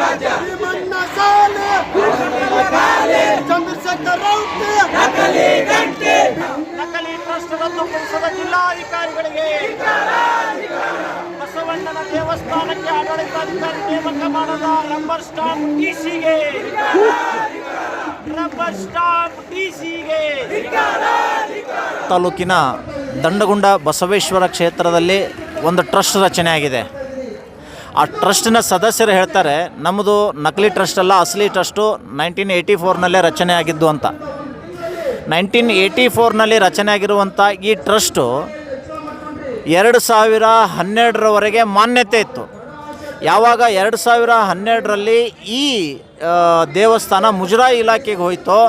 ರಾಜ ಭೀಮಣ್ಣ ಸಾಲೆ ಚಂದ್ರಶೇಖರ್ ರೌತೆ. ನಕಲಿ ಟ್ರಸ್ಟ್ ಪುರುಷದ ಜಿಲ್ಲಾಧಿಕಾರಿಗಳಿಗೆ. ಬಸವಣ್ಣನ ದೇವಸ್ಥಾನಕ್ಕೆ ಆಡಳಿತಾಧಿಕಾರಿ ನೇಮಕ ಮಾಡದ ರಬ್ಬರ್ ಸ್ಟಾಂಪ್ ಡಿಸಿಗೆ. ರಬ್ಬರ್ ಸ್ಟಾಂಪ್ ಡಿಸಿಗೆ. ತಾಲೂಕಿನ ದಂಡಗುಂಡ ಬಸವೇಶ್ವರ ಕ್ಷೇತ್ರದಲ್ಲಿ ಒಂದು ಟ್ರಸ್ಟ್ ರಚನೆ ಆಗಿದೆ ಆ ಟ್ರಸ್ಟಿನ ಸದಸ್ಯರು ಹೇಳ್ತಾರೆ ನಮ್ಮದು ನಕಲಿ ಟ್ರಸ್ಟ್ ಅಲ್ಲ, ಅಸಲಿ ಟ್ರಸ್ಟು ನೈನ್ಟೀನ್ ಏಯ್ಟಿ ಫೋರ್ನಲ್ಲೇ ರಚನೆ ಆಗಿದ್ದು ಅಂತ. ನೈನ್ಟೀನ್ ಏಯ್ಟಿ ಫೋರ್ನಲ್ಲಿ ರಚನೆ ಆಗಿರುವಂಥ ಈ ಟ್ರಸ್ಟು ಎರಡು ಸಾವಿರ ಹನ್ನೆರಡರವರೆಗೆ ಮಾನ್ಯತೆ ಇತ್ತು. ಯಾವಾಗ ಎರಡು ಸಾವಿರ ಹನ್ನೆರಡರಲ್ಲಿ ಈ ದೇವಸ್ಥಾನ ಮುಜರಾಯಿ ಇಲಾಖೆಗೆ ಹೋಯಿತೋ,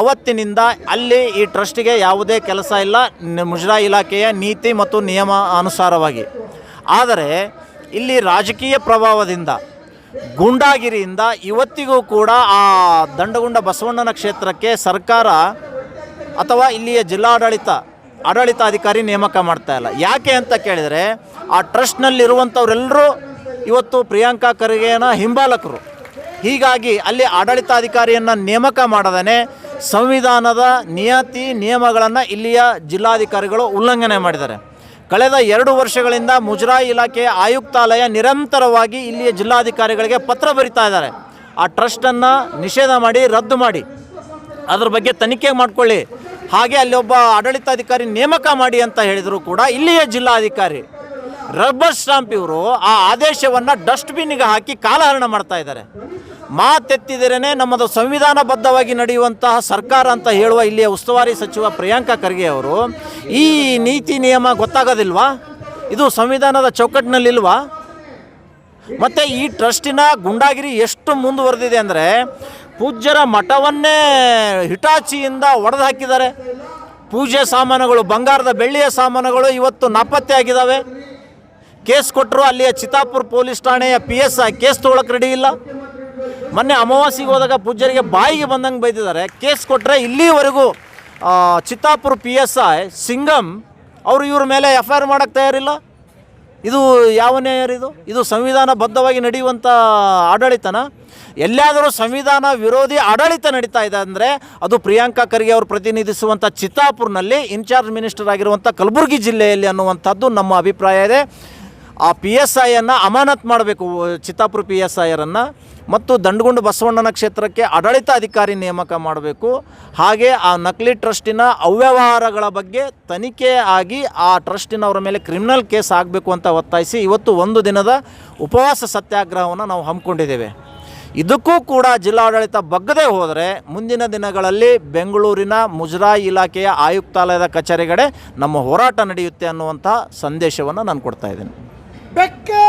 ಅವತ್ತಿನಿಂದ ಅಲ್ಲಿ ಈ ಟ್ರಸ್ಟಿಗೆ ಯಾವುದೇ ಕೆಲಸ ಇಲ್ಲ, ಮುಜರಾಯಿ ಇಲಾಖೆಯ ನೀತಿ ಮತ್ತು ನಿಯಮ ಅನುಸಾರವಾಗಿ. ಆದರೆ ಇಲ್ಲಿ ರಾಜಕೀಯ ಪ್ರಭಾವದಿಂದ, ಗೂಂಡಾಗಿರಿಯಿಂದ ಇವತ್ತಿಗೂ ಕೂಡ ಆ ದಂಡಗುಂಡ ಬಸವಣ್ಣನ ಕ್ಷೇತ್ರಕ್ಕೆ ಸರ್ಕಾರ ಅಥವಾ ಇಲ್ಲಿಯ ಜಿಲ್ಲಾಡಳಿತ, ಆಡಳಿತಾಧಿಕಾರಿ ನೇಮಕ ಮಾಡ್ತಾ ಇಲ್ಲ. ಯಾಕೆ ಅಂತ ಕೇಳಿದರೆ, ಆ ಟ್ರಸ್ಟ್ನಲ್ಲಿರುವಂಥವರೆಲ್ಲರೂ ಇವತ್ತು ಪ್ರಿಯಾಂಕಾ ಖರ್ಗೆನ ಹಿಂಬಾಲಕರು. ಹೀಗಾಗಿ ಅಲ್ಲಿ ಆಡಳಿತಾಧಿಕಾರಿಯನ್ನು ನೇಮಕ ಮಾಡದೇ ಸಂವಿಧಾನದ ನಿಯತಿ ನಿಯಮಗಳನ್ನು ಇಲ್ಲಿಯ ಜಿಲ್ಲಾಧಿಕಾರಿಗಳು ಉಲ್ಲಂಘನೆ ಮಾಡಿದ್ದಾರೆ. ಕಳೆದ ಎರಡು ವರ್ಷಗಳಿಂದ ಮುಜರಾಯಿ ಇಲಾಖೆ ಆಯುಕ್ತಾಲಯ ನಿರಂತರವಾಗಿ ಇಲ್ಲಿಯ ಜಿಲ್ಲಾಧಿಕಾರಿಗಳಿಗೆ ಪತ್ರ ಬರಿತಾ ಇದ್ದಾರೆ. ಆ ಟ್ರಸ್ಟನ್ನು ನಿಷೇಧ ಮಾಡಿ, ರದ್ದು ಮಾಡಿ. ಅದ್ರ ಬಗ್ಗೆ ತನಿಖೆ ಮಾಡಿಕೊಳ್ಳಿ. ಹಾಗೆ ಅಲ್ಲಿ ಒಬ್ಬ ಆಡಳಿತಾಧಿಕಾರಿ ನೇಮಕ ಮಾಡಿ ಅಂತ ಹೇಳಿದರೂ ಕೂಡ ಇಲ್ಲಿಯ ಜಿಲ್ಲಾಧಿಕಾರಿ. ರಬ್ಬರ್ ಸ್ಟಾಂಪ್ ಇವರು ಆ ಆದೇಶವನ್ನು ಡಸ್ಟ್ಬಿನ್ಗೆ ಹಾಕಿ ಕಾಲಹರಣ ಮಾಡ್ತಾ ಇದ್ದಾರೆ. ಮಾತೆತ್ತಿದರೇ ನಮ್ಮದು ಸಂವಿಧಾನಬದ್ಧವಾಗಿ ನಡೆಯುವಂತಹ ಸರ್ಕಾರ ಅಂತ ಹೇಳುವ ಇಲ್ಲಿಯ ಉಸ್ತುವಾರಿ ಸಚಿವ ಪ್ರಿಯಾಂಕ ಖರ್ಗೆ ಅವರು. ಈ ನೀತಿ ನಿಯಮ ಗೊತ್ತಾಗೋದಿಲ್ವಾ? ಇದು ಸಂವಿಧಾನದ ಚೌಕಟ್ಟಿನಲ್ಲಿಲ್ವಾ? ಮತ್ತು ಈ ಟ್ರಸ್ಟಿನ ಗುಂಡಾಗಿರಿ ಎಷ್ಟು ಮುಂದುವರೆದಿದೆ ಅಂದರೆ ಪೂಜ್ಯರ ಮಠವನ್ನೇ ಹಿಟಾಚಿಯಿಂದ ಒಡೆದು ಹಾಕಿದ್ದಾರೆ. ಪೂಜೆ ಸಾಮಾನುಗಳು, ಬಂಗಾರದ ಬೆಳ್ಳಿಯ ಸಾಮಾನುಗಳು ಇವತ್ತು ನಾಪತ್ತೆ ಆಗಿದ್ದಾವೆ. ಕೇಸ್ ಕೊಟ್ಟರು ಅಲ್ಲಿಯ ಚಿತ್ತಾಪುರ ಪೊಲೀಸ್ ಠಾಣೆಯ ಪಿ ಎಸ್ ಐ ಕೇಸ್ ತೊಗೊಳಕ್ಕೆ ರೆಡಿ ಇಲ್ಲ. ಮೊನ್ನೆ ಅಮಾವಾಸ್ಯೆಗೆ ಹೋದಾಗ ಪೂಜ್ಯರಿಗೆ ಬಾಯಿಗೆ ಬಂದಂಗೆ ಬೈದಿದ್ದಾರೆ. ಕೇಸ್ ಕೊಟ್ಟರೆ ಇಲ್ಲಿವರೆಗೂ Chittapur P S I Singam ಅವರು ಇವ್ರ ಮೇಲೆ ಎಫ್ ಐ ಆರ್ ಮಾಡೋಕ್ಕೆ ತಯಾರಿಲ್ಲ? ಇದು ಯಾವ ನ್ಯಾಯರಿದು ಇದು? ಇದು ಸಂವಿಧಾನಬದ್ಧವಾಗಿ ನಡೆಯುವಂಥ ಆಡಳಿತನ? ಎಲ್ಲಾದರೂ ಸಂವಿಧಾನ ವಿರೋಧಿ ಆಡಳಿತ ನಡೀತಾ ಇದೆ ಅಂದರೆ ಅದು ಪ್ರಿಯಾಂಕಾ ಖರ್ಗೆ ಅವರು ಪ್ರತಿನಿಧಿಸುವಂಥ ಚಿತ್ತಾಪುರ್ನಲ್ಲಿ ಇನ್ಚಾರ್ಜ್ ಮಿನಿಸ್ಟರ್ ಆಗಿರುವಂಥ ಕಲಬುರಗಿ ಜಿಲ್ಲೆಯಲ್ಲಿ ಅನ್ನುವಂಥದ್ದು ನಮ್ಮ ಅಭಿಪ್ರಾಯ ಇದೆ. ಆ ಪಿ ಎಸ್ ಐಯನ್ನು ಅಮಾನತ್ ಮಾಡಬೇಕು, ಚಿತ್ತಾಪುರ ಪಿ ಎಸ್ ಐಯರನ್ನು ಮತ್ತು ದಂಡಗುಂಡು ಬಸವಣ್ಣನ ಕ್ಷೇತ್ರಕ್ಕೆ ಆಡಳಿತ ಅಧಿಕಾರಿ ನೇಮಕ ಮಾಡಬೇಕು. ಹಾಗೆ ಆ ನಕಲಿ ಟ್ರಸ್ಟಿನ ಅವ್ಯವಹಾರಗಳ ಬಗ್ಗೆ ತನಿಖೆ ಆಗಿ ಆ ಟ್ರಸ್ಟಿನವರ ಮೇಲೆ ಕ್ರಿಮಿನಲ್ ಕೇಸ್ ಆಗಬೇಕು ಅಂತ ಒತ್ತಾಯಿಸಿ ಇವತ್ತು ಒಂದು ದಿನದ ಉಪವಾಸ ಸತ್ಯಾಗ್ರಹವನ್ನು ನಾವು ಹಮ್ಮಿಕೊಂಡಿದ್ದೇವೆ. ಇದಕ್ಕೂ ಕೂಡ ಜಿಲ್ಲಾಡಳಿತ ಬಗ್ಗದೆ ಹೋದರೆ ಮುಂದಿನ ದಿನಗಳಲ್ಲಿ ಬೆಂಗಳೂರಿನ ಮುಜರಾಯಿ ಇಲಾಖೆಯ ಆಯುಕ್ತಾಲಯದ ಕಚೇರಿಗಡೆ ನಮ್ಮ ಹೋರಾಟ ನಡೆಯುತ್ತೆ ಅನ್ನುವಂಥ ಸಂದೇಶವನ್ನು ನಾನು ಕೊಡ್ತಾ ಇದ್ದೇನೆ. ಬೆಕ್ಕೆ